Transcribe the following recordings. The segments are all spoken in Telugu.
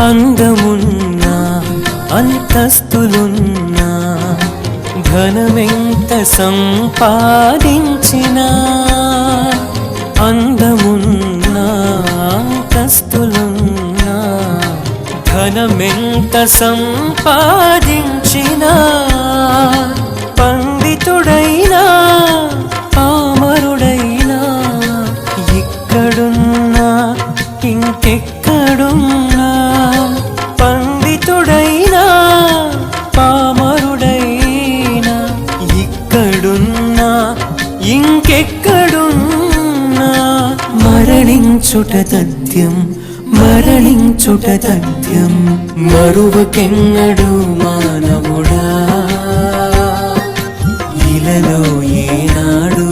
అందమున్నా అంతస్తులున్నా ఘనమెంత సంపాదించిన అందమున్నా అంతస్తులున్నా ఘనమెంత సంపాదించిన పండితుడైనా పామరుడైనా ఇక్కడున్నా ఇంకెక్కడున్నా ఎక్కడున్నా మరణించుట తథ్యం మరణించుట తథ్యం మరువకెన్నడు మానవుడా? ఇలలో ఏనాడు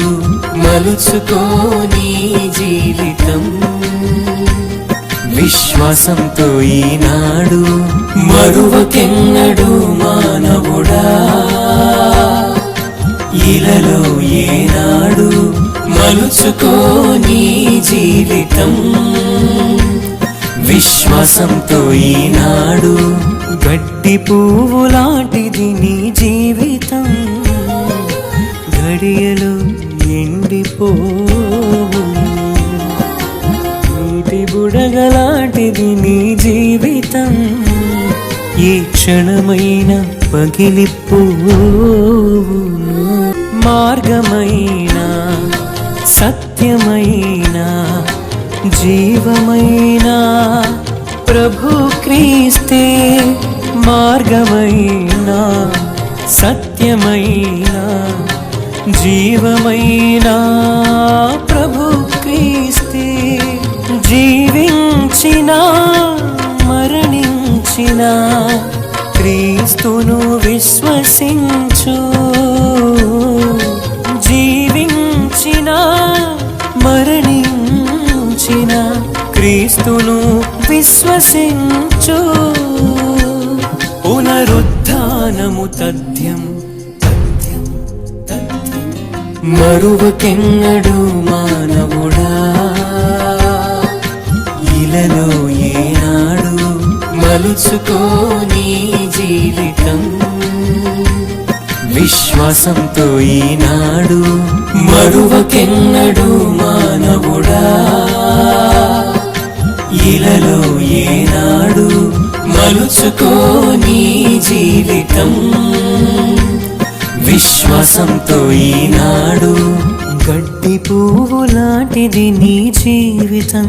మలుచుకోని జీవితం. విశ్వాసంతో ఈనాడు మరువకెన్నడు ఇలలో ఏనాడు మలుచుకోని జీవితం. విశ్వాసంతో ఈనాడు గట్టి పువ్వు లాంటిది నీ జీవితం. గడియలు ఎండిపోవు. నీటి బుడగలాంటిది నీ జీవితం. ఈ క్షణమైన పగిలిపోవు. మార్గమైన సత్యమైన జీవమైన ప్రభు క్రీస్తే మార్గమైన సత్యమైన జీవమైన ప్రభు క్రీస్తే జీవించిన మరణించిన క్రీస్తును విశ్వసించు. మరణించిన క్రీస్తును విశ్వసించు. పునరుద్ధానము తథ్యం తథ్యం మరువకెన్నడు మానవుడా? ఇలలో ఏనాడు మలుచుకోని జీవితం? విశ్వాసంతో ఈనాడు మరువకెన్నడు మానవుడా? ఇలలో ఏనాడు మలుచుకోని జీవితం? విశ్వాసంతో ఈనాడు గట్టి పువ్వు లాంటిది నీ జీవితం.